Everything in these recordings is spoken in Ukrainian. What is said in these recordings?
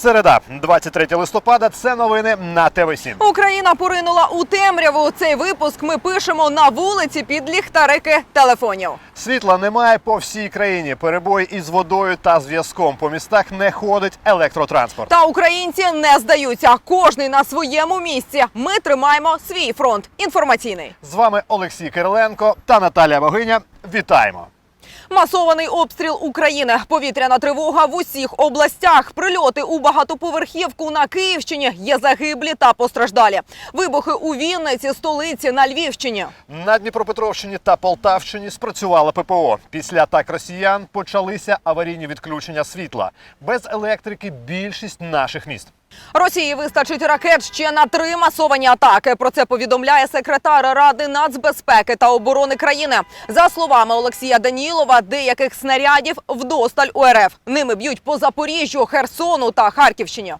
Середа, 23 листопада. Це новини на ТВ 7 Україна поринула у темряву. Цей випуск ми пишемо на вулиці під ліхтарики телефонів. Світла немає по всій країні. Перебої із водою та зв'язком. По містах не ходить електротранспорт. Та українці не здаються. Кожний на своєму місці. Ми тримаємо свій фронт інформаційний. З вами Олексій Кириленко та Наталія Богиня. Вітаємо! Масований обстріл України, повітряна тривога в усіх областях, прильоти у багатоповерхівку на Київщині, є загиблі та постраждалі. Вибухи у Вінниці, столиці на Львівщині. На Дніпропетровщині та Полтавщині спрацювала ППО. Після атак росіян почалися аварійні відключення світла. Без електрики більшість наших міст. Росії вистачить ракет ще на три масовані атаки. Про це повідомляє секретар Ради нацбезпеки та оборони країни. За словами Олексія Данілова, деяких снарядів вдосталь у РФ. Ними б'ють по Запоріжжю, Херсону та Харківщині.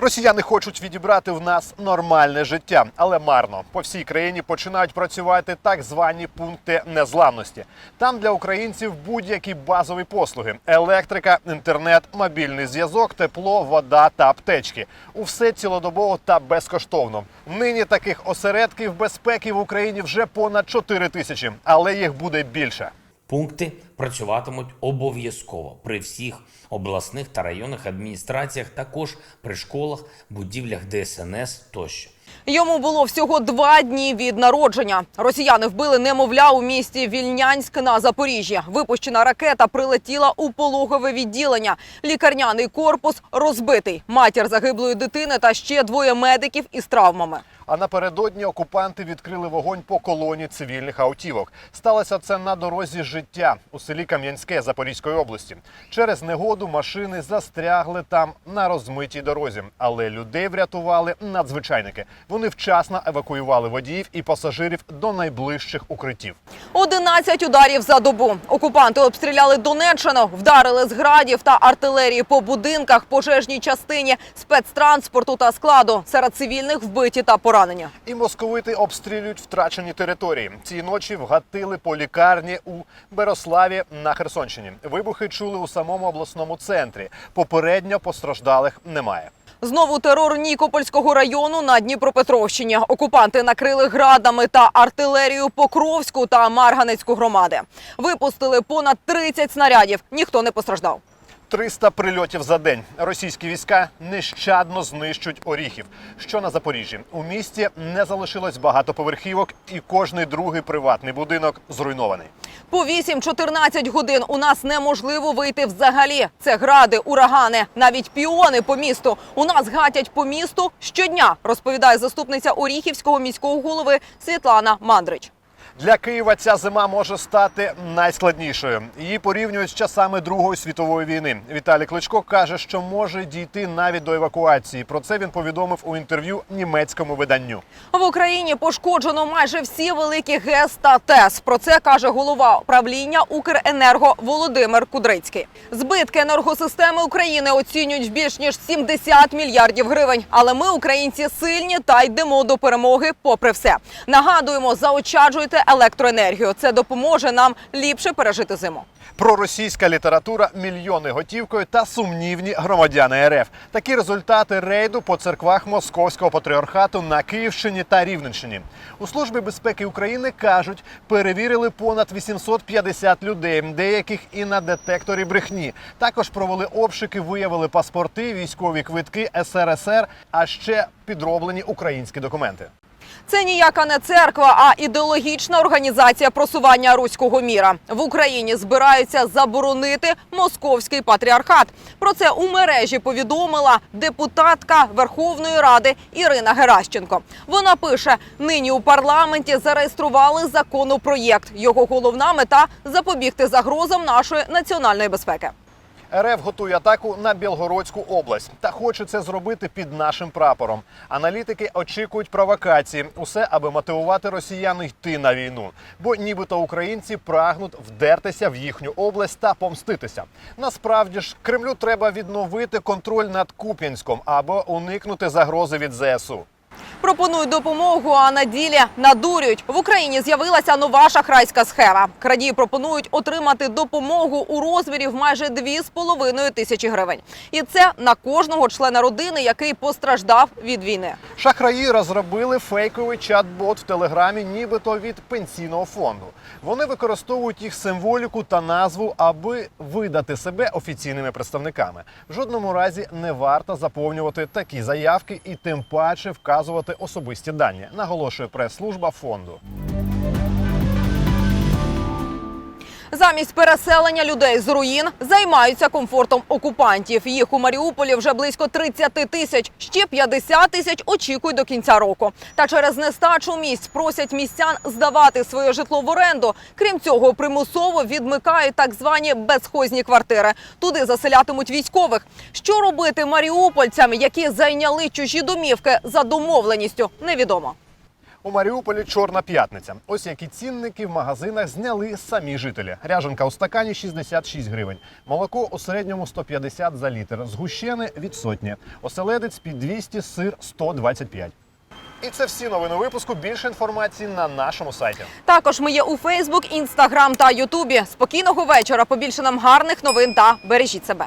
Росіяни хочуть відібрати в нас нормальне життя, але марно. По всій країні починають працювати так звані пункти незламності. Там для українців будь-які базові послуги: електрика, інтернет, мобільний зв'язок, тепло, вода та аптечки. Усе цілодобово та безкоштовно. Нині таких осередків безпеки в Україні вже понад 4 тисячі, але їх буде більше. Пункти працюватимуть обов'язково при всіх обласних та районних адміністраціях, також при школах, будівлях ДСНС тощо. Йому було всього два дні від народження. Росіяни вбили немовля у місті Вільнянськ на Запоріжжі. Випущена ракета прилетіла у пологове відділення. Лікарняний корпус розбитий. Матір загиблої дитини та ще двоє медиків із травмами. А напередодні окупанти відкрили вогонь по колоні цивільних автівок. Сталося це на дорозі життя у селі Кам'янське Запорізької області. Через негоду машини застрягли там на розмитій дорозі, але людей врятували надзвичайники. Вони вчасно евакуювали водіїв і пасажирів до найближчих укриттів. 11 ударів за добу. Окупанти обстріляли Донеччину, вдарили з градів та артилерії по будинках, пожежній частині, спецтранспорту та складу. Серед цивільних вбиті та поранені. І московити обстрілюють втрачені території. Цієї ночі вгатили по лікарні у Берославі на Херсонщині. Вибухи чули у самому обласному центрі. Попередньо постраждалих немає. Знову терор Нікопольського району на Дніпропетровщині. Окупанти накрили градами та артилерію Покровську та Марганецьку громади. Випустили понад 30 снарядів. Ніхто не постраждав. 300 прильотів за день. Російські війська нещадно знищують оріхів. Що на Запоріжжі у місті не залишилось багатоповерхівок, і кожний другий приватний будинок зруйнований. По 8-14 годин у нас неможливо вийти взагалі. Це гради, урагани, навіть піони по місту. У нас гатять по місту щодня, розповідає заступниця Оріхівського міського голови Світлана Мандрич. Для Києва ця зима може стати найскладнішою. Її порівнюють з часами Другої світової війни. Віталій Кличко каже, що може дійти навіть до евакуації. Про це він повідомив у інтерв'ю німецькому виданню. В Україні пошкоджено майже всі великі ГЕС та ТЕС. Про це каже голова правління Укренерго Володимир Кудрицький. Збитки енергосистеми України оцінюють більш ніж 70 мільярдів гривень. Але ми, українці, сильні та йдемо до перемоги. Попри все, нагадуємо, заощаджуйте електроенергію. Це допоможе нам ліпше пережити зиму. Проросійська література, мільйони готівкою та сумнівні громадяни РФ. Такі результати рейду по церквах Московського патріархату на Київщині та Рівненщині. У службі безпеки України кажуть, перевірили понад 850 людей, деяких і на детекторі брехні. Також провели обшуки, виявили паспорти, військові квитки СРСР, а ще підроблені українські документи. Це ніяка не церква, а ідеологічна організація просування руського міра в Україні збираються заборонити московський патріархат. Про це у мережі повідомила депутатка Верховної Ради Ірина Геращенко. Вона пише: нині у парламенті зареєстрували законопроєкт. Його головна мета запобігти загрозам нашої національної безпеки. РФ готує атаку на Білгородську область та хоче це зробити під нашим прапором. Аналітики очікують провокації, усе аби мотивувати росіян йти на війну, бо нібито українці прагнуть вдертися в їхню область та помститися. Насправді ж Кремлю треба відновити контроль над Куп'янськом або уникнути загрози від ЗСУ. Пропонують допомогу, а на ділі надурюють. В Україні з'явилася нова шахрайська схема. Крадії пропонують отримати допомогу у розмірі в майже 2,5 тисячі гривень. І це на кожного члена родини, який постраждав від війни. Шахраї розробили фейковий чат-бот в телеграмі, нібито від пенсійного фонду. Вони використовують їх символіку та назву, аби видати себе офіційними представниками. В жодному разі не варто заповнювати такі заявки і тим паче вказувати особисті дані, наголошує прес-служба фонду. Замість переселення людей з руїн займаються комфортом окупантів. Їх у Маріуполі вже близько 30 тисяч. Ще 50 тисяч очікують до кінця року. Та через нестачу місць просять містян здавати своє житло в оренду. Крім цього, примусово відмикають так звані безхозні квартири. Туди заселятимуть військових. Що робити маріупольцям, які зайняли чужі домівки за домовленістю, невідомо. У Маріуполі чорна п'ятниця. Ось які цінники в магазинах зняли самі жителі. Ряженка у стакані 66 гривень, молоко у середньому 150 за літр, згущене від сотні, оселедець під 200, сир 125. І це всі новини випуску. Більше інформації на нашому сайті. Також ми є у Фейсбук, Інстаграм та Ютубі. Спокійного вечора. Побільше нам гарних новин та бережіть себе.